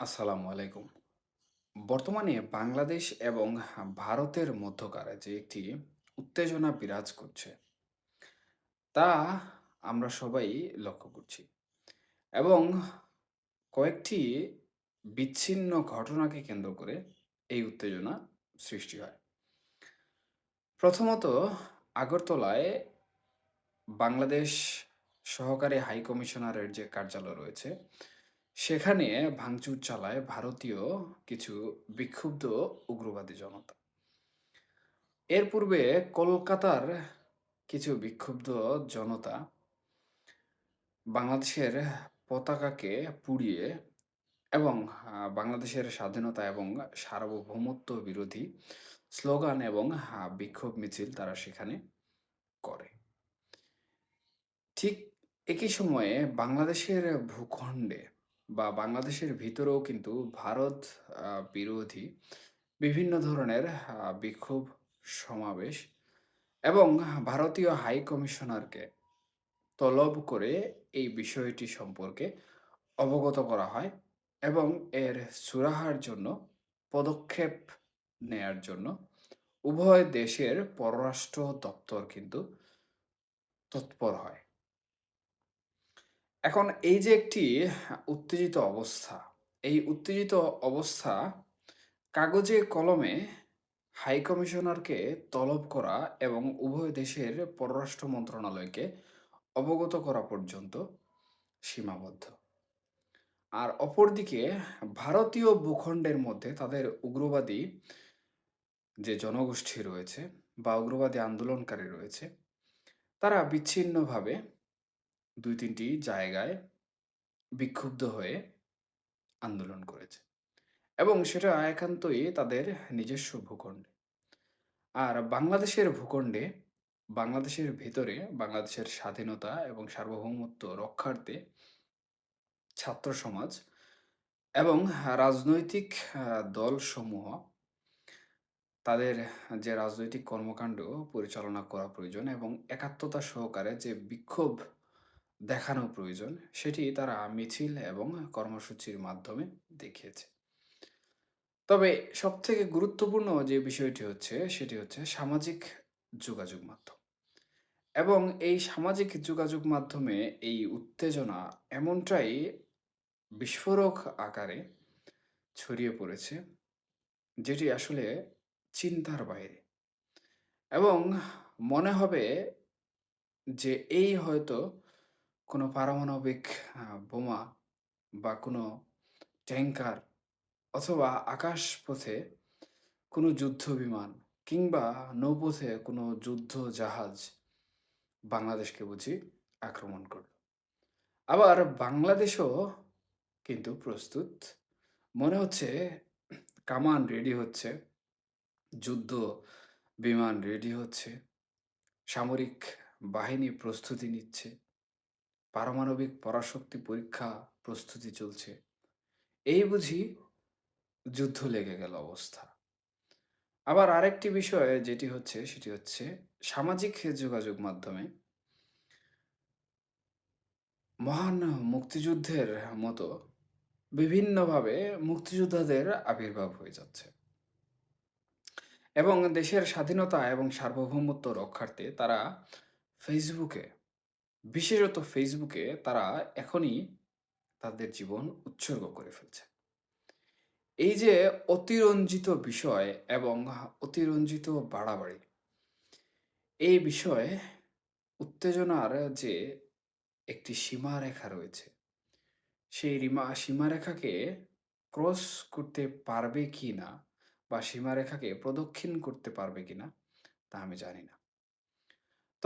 আসসালামু আলাইকুম। বর্তমানে বাংলাদেশ এবং ভারতের মধ্যকার যে একটি উত্তেজনা বিরাজ করছে, তা আমরা সবাই লক্ষ্য করছি। এবং কয়েকটি বিচ্ছিন্ন ঘটনাকে কেন্দ্র করে এই উত্তেজনা সৃষ্টি হয়। প্রথমত আগরতলায় বাংলাদেশ সহকারী হাই কমিশনারের যে কার্যালয় রয়েছে, সেখানে ভাঙচুর চালায় ভারতীয় কিছু বিক্ষুব্ধ উগ্রবাদী জনতা। এর পূর্বে কলকাতার কিছু বিক্ষুব্ধ জনতা বাংলাদেশের পতাকাকে পুড়িয়ে এবং বাংলাদেশের স্বাধীনতা এবং সার্বভৌমত্ব বিরোধী স্লোগান এবং বিক্ষোভ মিছিল তারা সেখানে করে। ঠিক একই সময়ে বাংলাদেশের ভূখণ্ডে বা বাংলাদেশের ভিতরেও কিন্তু ভারত বিরোধী বিভিন্ন ধরনের বিক্ষোভ সমাবেশ এবং ভারতীয় হাই কমিশনারকে তলব করে এই বিষয়টি সম্পর্কে অবগত করা হয় এবং এর সুরাহার জন্য, পদক্ষেপ নেয়ার জন্য উভয় দেশের পররাষ্ট্র দপ্তর কিন্তু তৎপর হয়। এখন এই যে একটি উত্তেজিত অবস্থা, এই উত্তেজিত অবস্থা কাগজে কলমে হাই কমিশনারকে তলব করা এবং উভয় দেশের পররাষ্ট্র মন্ত্রণালয়কে অবগত করা পর্যন্ত সীমাবদ্ধ। আর অপরদিকে ভারতীয় ভূখণ্ডের মধ্যে তাদের উগ্রবাদী যে জনগোষ্ঠী রয়েছে বা উগ্রবাদী আন্দোলনকারী রয়েছে, তারা বিচ্ছিন্নভাবে ২-৩ টি জায়গায় বিক্ষুব্ধ হয়ে আন্দোলন করেছে। এবং সেটা একান্তই তাদের নিজস্ব ভূখণ্ডে। আর বাংলাদেশের ভূখণ্ডে, বাংলাদেশের ভেতরে বাংলাদেশের স্বাধীনতা এবং সার্বভৌমত্ব রক্ষার্থে ছাত্র সমাজ এবং রাজনৈতিক দলসমূহ তাদের যে রাজনৈতিক কর্মকাণ্ড পরিচালনা করা প্রয়োজন এবং একাত্মতা সহকারে যে বিক্ষোভ দেখানো প্রয়োজন, সেটি তারা মিছিল এবং কর্মসূচির মাধ্যমে দেখিয়েছে। তবে সবথেকে গুরুত্বপূর্ণ যে বিষয়টি হচ্ছে, সেটি হচ্ছে সামাজিক যোগাযোগ মাধ্যম। এবং এই সামাজিক যোগাযোগ মাধ্যমে এই উত্তেজনা এমনটাই বিস্ফোরক আকারে ছড়িয়ে পড়েছে, যেটি আসলে চিন্তার বাইরে। এবং মনে হবে যে এই হয়তো কোনো পারমাণবিক বোমা বা কোনো ট্যাঙ্কার অথবা আকাশপথে কোনো যুদ্ধ বিমান কিংবা নৌপথে কোনো যুদ্ধ জাহাজ বাংলাদেশকে বুঝি আক্রমণ করল। আবার বাংলাদেশও কিন্তু প্রস্তুত। মনে হচ্ছে কামান রেডি হচ্ছে, যুদ্ধ বিমান রেডি হচ্ছে, সামরিক বাহিনী প্রস্তুতি নিচ্ছে, পারমাণবিক পরাশক্তি পরীক্ষা প্রস্তুতি চলছে। এই বুঝি যুদ্ধ লেগে গেল অবস্থা। আবার আরেকটি বিষয় যেটি হচ্ছে সেটি হচ্ছে সামাজিক যোগাযোগ মাধ্যমে মহান মুক্তিযুদ্ধের মতো বিভিন্নভাবে মুক্তিযোদ্ধাদের আবির্ভাব হয়ে যাচ্ছে। এবং দেশের স্বাধীনতা এবং সার্বভৌমত্ব রক্ষার্থে তারা ফেসবুকে, বিশেষত ফেসবুকে তারা এখনই তাদের জীবন উৎসর্গ করে ফেলছে। এই যে অতিরঞ্জিত বিষয় এবং অতিরঞ্জিত বাড়াবাড়ি, এই বিষয়ে উত্তেজনার যে একটি সীমারেখা রয়েছে, সেই রিমা সীমারেখাকে ক্রস করতে পারবে কি না বা সীমারেখাকে প্রদক্ষিণ করতে পারবে কিনা তা আমি জানি না।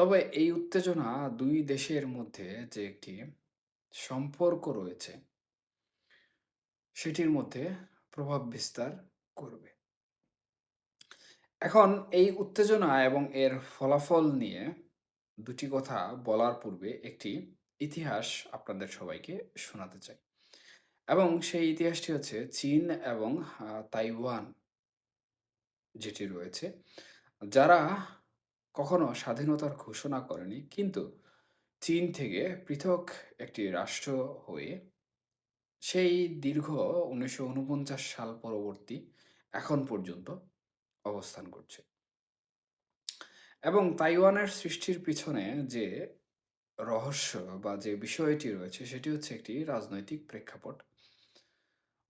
তবে এই উত্তেজনা দুই দেশের মধ্যে যে একটি সম্পর্ক রয়েছে সেটির মধ্যে প্রভাব বিস্তার করবে। এখন এই উত্তেজনা এবং এর ফলাফল নিয়ে দুটি কথা বলার পূর্বে একটি ইতিহাস আপনাদের সবাইকে শোনাতে চাই। এবং সেই ইতিহাসটি হচ্ছে চীন এবং তাইওয়ান যেটি রয়েছে, যারা কখনো স্বাধীনতার ঘোষণা করেনি, কিন্তু চীন থেকে পৃথক একটি রাষ্ট্র হয়ে সেই দীর্ঘ ১৯৪৯ সাল পরবর্তী এখন পর্যন্ত অবস্থান করছে। এবং তাইওয়ানের সৃষ্টির পিছনে যে রহস্য বা যে বিষয়টি রয়েছে, সেটি হচ্ছে একটি রাজনৈতিক প্রেক্ষাপট।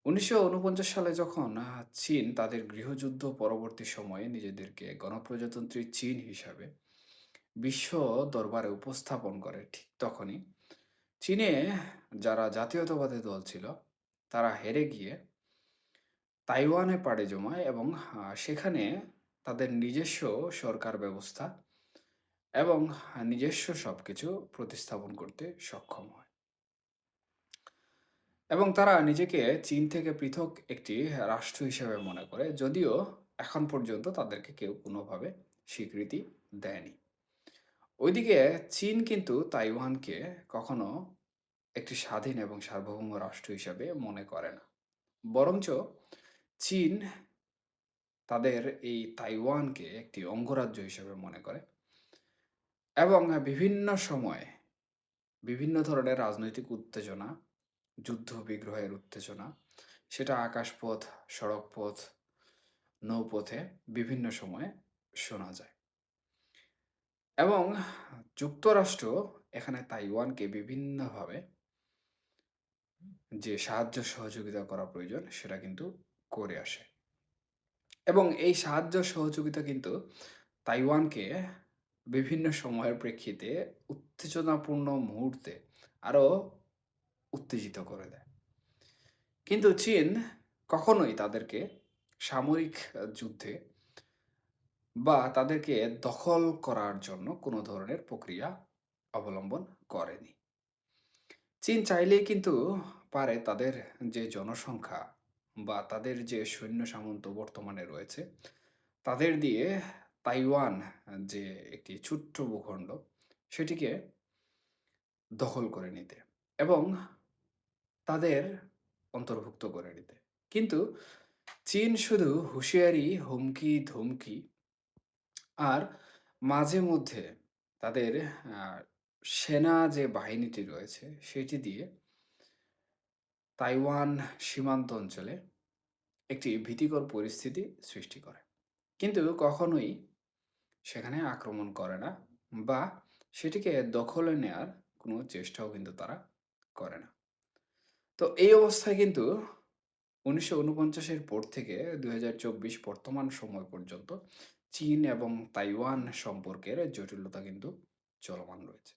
১৯৪৯ সালে যখন চীন তাদের গৃহযুদ্ধ পরবর্তী সময়ে নিজেদেরকে গণপ্রজাতন্ত্রী চীন হিসাবে বিশ্ব দরবারে উপস্থাপন করে, ঠিক তখনই চীনে যারা জাতীয়তাবাদী দল ছিল, তারা হেরে গিয়ে তাইওয়ানে পাড়ে জমায় এবং সেখানে তাদের নিজস্ব সরকার ব্যবস্থা এবং নিজস্ব সবকিছু প্রতিস্থাপন করতে সক্ষম হয়। এবং তারা নিজেকে চীন থেকে পৃথক একটি রাষ্ট্র হিসেবে মনে করে। যদিও এখন পর্যন্ত তাদেরকে কেউ কোনোভাবে স্বীকৃতি দেয়নি। ওইদিকে চীন কিন্তু তাইওয়ানকে কখনো একটি স্বাধীন এবং সার্বভৌম রাষ্ট্র হিসাবে মনে করে না। বরঞ্চ চীন তাদের এই তাইওয়ানকে একটি অঙ্গরাজ্য হিসেবে মনে করে এবং বিভিন্ন সময়ে বিভিন্ন ধরনের রাজনৈতিক উত্তেজনা, যুদ্ধ বিগ্রহের উত্তেজনা, সেটা আকাশপথ, সড়কপথ, নৌপথে বিভিন্ন সময়ে শোনা যায়। এবং যুক্তরাষ্ট্র এখানে তাইওয়ানকে বিভিন্নভাবে যে সাহায্য সহযোগিতা করা প্রয়োজন সেটা কিন্তু করে আসে। এবং এই সাহায্য সহযোগিতা কিন্তু তাইওয়ানকে বিভিন্ন সময়ের প্রেক্ষিতে উত্তেজনাপূর্ণ মুহূর্তে আরও উত্তেজিত করে দেয়। কিন্তু চীন কখনোই তাদেরকে সামরিক যুদ্ধে বা তাদেরকে দখল করার জন্য কোনো ধরনের প্রক্রিয়া অবলম্বন করেনি। চীন চাইলেই কিন্তু পারে তাদের যে জনসংখ্যা বা তাদের যে সৈন্য সামন্ত বর্তমানে রয়েছে, তাদের দিয়ে তাইওয়ান যে একটি ছোট্ট ভূখণ্ড সেটিকে দখল করে নিতে এবং তাদের অন্তর্ভুক্ত করে নিতে। কিন্তু চীন শুধু হুঁশিয়ারি, হুমকি-ধমকি আর মাঝে মধ্যে তাদের সেনা যে বাহিনীটি রয়েছে সেটি দিয়ে তাইওয়ান সীমান্ত অঞ্চলে একটি ভীতিকর পরিস্থিতি সৃষ্টি করে। কিন্তু কখনোই সেখানে আক্রমণ করে না বা সেটিকে দখলে নেয়ার কোনো চেষ্টাও কিন্তু তারা করে না। তো এই অবস্থায় কিন্তু ১৯৪৯ এর পর থেকে ২০২৪ বর্তমান সময় পর্যন্ত চীন এবং তাইওয়ান সম্পর্কের জটিলতা কিন্তু চলমান রয়েছে।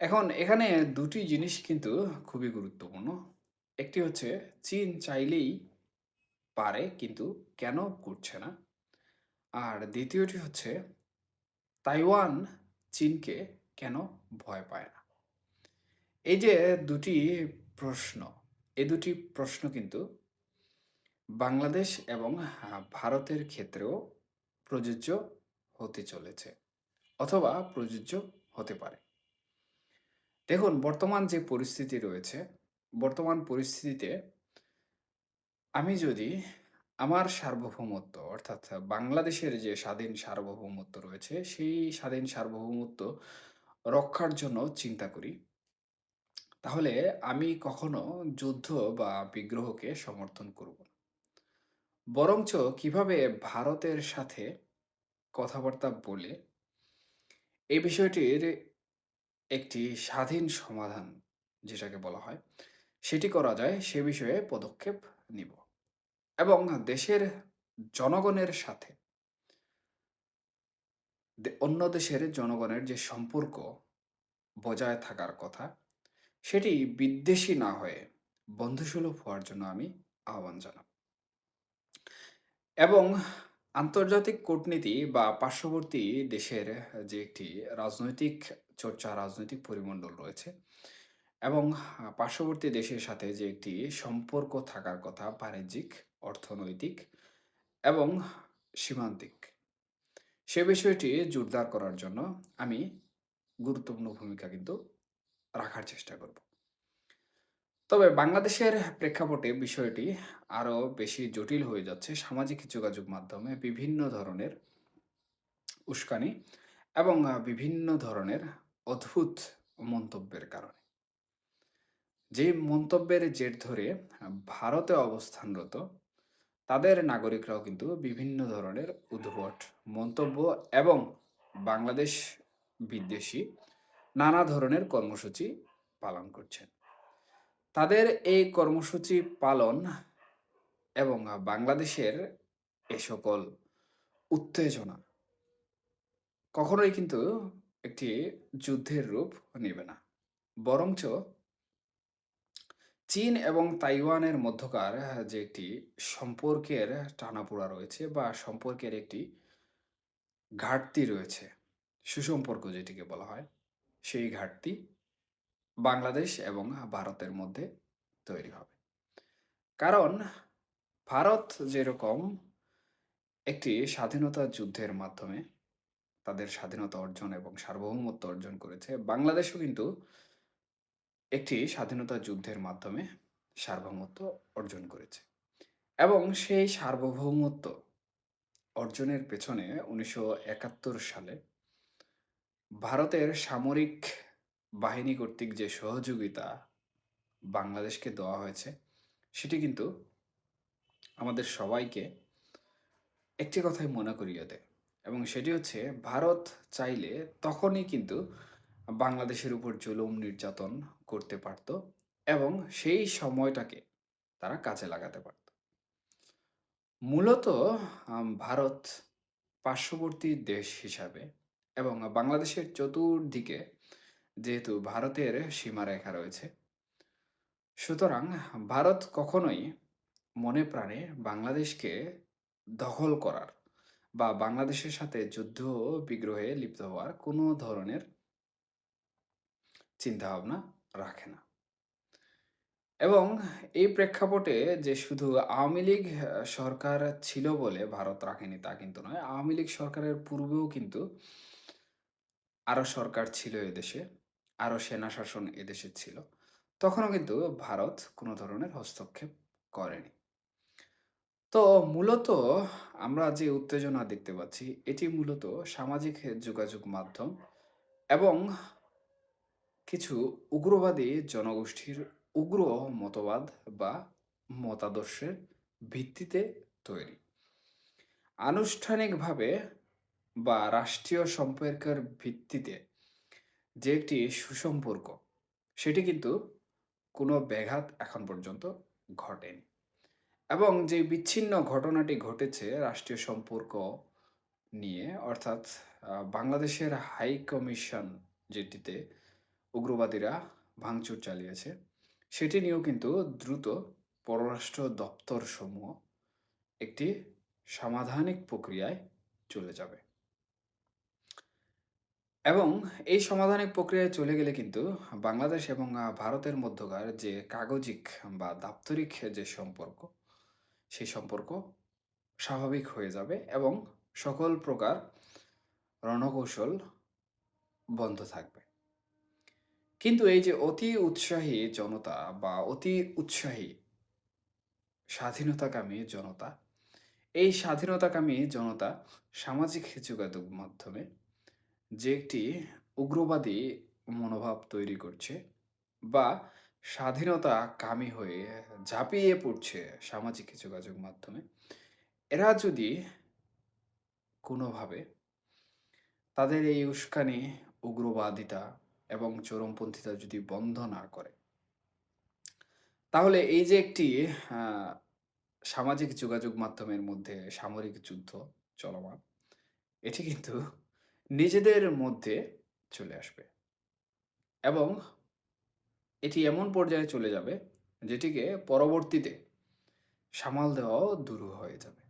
এখন এখানে দুটি জিনিস কিন্তু খুবই গুরুত্বপূর্ণ। একটি হচ্ছে চীন চাইলেই পারে কিন্তু কেন করছে না? আর দ্বিতীয়টি হচ্ছে তাইওয়ান চীনকে কেন ভয় পায় না? এই যে দুটি প্রশ্ন, এই দুটি প্রশ্ন কিন্তু বাংলাদেশ এবং ভারতের ক্ষেত্রেও প্রযোজ্য হতে চলেছে অথবা প্রযোজ্য হতে পারে। দেখুন বর্তমান যে পরিস্থিতি রয়েছে, বর্তমান পরিস্থিতিতে আমি যদি আমার সার্বভৌমত্ব অর্থাৎ বাংলাদেশের যে স্বাধীন সার্বভৌমত্ব রয়েছে, সেই স্বাধীন সার্বভৌমত্ব রক্ষার জন্য চিন্তা করি তাহলে আমি কখনো যুদ্ধ বা বিগ্রহকে সমর্থন করব না। বরঞ্চ কীভাবে ভারতের সাথে কথাবার্তা বলে এই বিষয়টির একটি স্বাধীন সমাধান যেটাকে বলা হয়, সেটি করা যায় সে বিষয়ে পদক্ষেপ নিব। এবং দেশের জনগণের সাথে অন্য দেশের জনগণের যে সম্পর্ক বজায় থাকার কথা, সেটি বিদ্বেষী না হয়ে বন্ধুসুলভ হওয়ার জন্য আমি আহ্বান জানাব। এবং আন্তর্জাতিক কূটনীতি বা পার্শ্ববর্তী দেশের যে একটি রাজনৈতিক চর্চা, রাজনৈতিক পরিমণ্ডল রয়েছে এবং পার্শ্ববর্তী দেশের সাথে যে একটি সম্পর্ক থাকার কথা বাণিজ্যিক, অর্থনৈতিক এবং সীমান্তিক। সে বিষয়টি জোরদার করার জন্য আমি গুরুত্বপূর্ণ ভূমিকা কিন্তু রাখার চেষ্টা করব। তবে বাংলাদেশের প্রেক্ষাপটে বিষয়টি আরও বেশি জটিল হয়ে যাচ্ছে সামাজিক যোগাযোগ মাধ্যমে বিভিন্ন ধরনের উস্কানি এবং বিভিন্ন ধরনের অদ্ভুত মন্তব্যের কারণে। যে মন্তব্যের জের ধরে ভারতে অবস্থানরত, তাদের নাগরিকরাও কিন্তু বিভিন্ন ধরনের উদ্ভট মন্তব্য এবং বাংলাদেশ বিদ্বেষী নানা ধরনের কর্মসূচি পালন করছেন। তাদের এই কর্মসূচি পালন এবং বাংলাদেশের এ সকল উত্তেজনা কখনোই কিন্তু একটি যুদ্ধের রূপ নেবে না। বরঞ্চ চীন এবং তাইওয়ানের মধ্যকার যে একটি সম্পর্কের টানাপোড়া রয়েছে বা সম্পর্কের একটি ঘাটতি রয়েছে, সুসম্পর্ক যেটিকে বলা হয় সেই ঘাটতি বাংলাদেশ এবং ভারতের মধ্যে তৈরি হবে। কারণ ভারত যেরকম একটি স্বাধীনতা যুদ্ধের মাধ্যমে তাদের স্বাধীনতা অর্জন এবং সার্বভৌমত্ব অর্জন করেছে, বাংলাদেশও কিন্তু একটি স্বাধীনতা যুদ্ধের মাধ্যমে সার্বভৌমত্ব অর্জন করেছে। এবং সেই সার্বভৌমত্ব অর্জনের পেছনে উনিশশো একাত্তর সালে ভারতের সামরিক বাহিনী কর্তৃক যে সহযোগিতা বাংলাদেশকে দেওয়া হয়েছে, সেটি কিন্তু আমাদের সবাইকে একটি কথাই মনে করিয়ে দেয় এবং সেটি হচ্ছে ভারত চাইলে তখনই কিন্তু বাংলাদেশের উপর জুলুম নির্যাতন করতে পারত এবং সেই সময়টাকে তারা কাজে লাগাতে পারত। মূলত ভারত পার্শ্ববর্তী দেশ হিসাবে এবং বাংলাদেশের চতুর্দিকে যেহেতু ভারতের সীমারেখা রয়েছে, সুতরাং ভারত কখনোই মনে প্রাণে বাংলাদেশকে দখল করার বা বাংলাদেশের সাথে যুদ্ধ বিগ্রহে লিপ্ত হওয়ার কোনো ধরনের চিন্তাভাবনা রাখে না। এবং এই প্রেক্ষাপটে যে শুধু আওয়ামী লীগ সরকার ছিল বলে ভারত রাখেনি তা কিন্তু নয়, আওয়ামী লীগ সরকারের পূর্বেও কিন্তু আরও সরকার ছিল এদেশে আরও সেনা শাসন এদেশে ছিল, তখনও কিন্তু ভারত কোনো ধরনের হস্তক্ষেপ করেনি। তো মূলত আমরা যে উত্তেজনা দেখতে পাচ্ছি, এটি মূলত সামাজিক যোগাযোগ মাধ্যম এবং কিছু উগ্রবাদী জনগোষ্ঠীর উগ্র মতবাদ বা মতাদর্শের ভিত্তিতে তৈরি। আনুষ্ঠানিকভাবে বা রাষ্ট্রীয় সম্পর্কের ভিত্তিতে যে একটি সুসম্পর্ক, সেটি কিন্তু কোনো ব্যাঘাত এখন পর্যন্ত ঘটেনি। এবং যে বিচ্ছিন্ন ঘটনাটি ঘটেছে রাষ্ট্রীয় সম্পর্ক নিয়ে, অর্থাৎ বাংলাদেশের হাই কমিশন যেটিতে উগ্রবাদীরা ভাঙচুর চালিয়েছে, সেটি নিয়েও কিন্তু দ্রুত পররাষ্ট্র দপ্তর সমূহ একটি সামাধানিক প্রক্রিয়ায় চলে যাবে। এবং এই সমাধানের প্রক্রিয়ায় চলে গেলে কিন্তু বাংলাদেশ এবং ভারতের মধ্যকার যে কাগজিক বা দাপ্তরিক যে সম্পর্ক সেই সম্পর্ক স্বাভাবিক হয়ে যাবে এবং সকল প্রকার রণকৌশল বন্ধ থাকবে। কিন্তু এই যে অতি উৎসাহী জনতা বা অতি উৎসাহী স্বাধীনতাকামী জনতা, এই স্বাধীনতাকামী জনতা সামাজিক যোগাযোগ মাধ্যমে যে একটি উগ্রবাদী মনোভাব তৈরি করছে বা স্বাধীনতা কামী হয়ে ঝাঁপিয়ে পড়ছে সামাজিক যোগাযোগ মাধ্যমে, এরা যদি কোনোভাবে তাদের এই উস্কানি, উগ্রবাদিতা এবং চরমপন্থীতা যদি বন্ধ না করে, তাহলে এই যে একটি সামাজিক যোগাযোগ মাধ্যমের মধ্যে সামরিক যুদ্ধ চলমান, এটি কিন্তু নিজেদের মধ্যে চলে আসবে। এবং এটি এমন পর্যায়ে চলে যাবে, যেটিকে পরবর্তীতে সামাল দেওয়াও দূর হয়ে যাবে।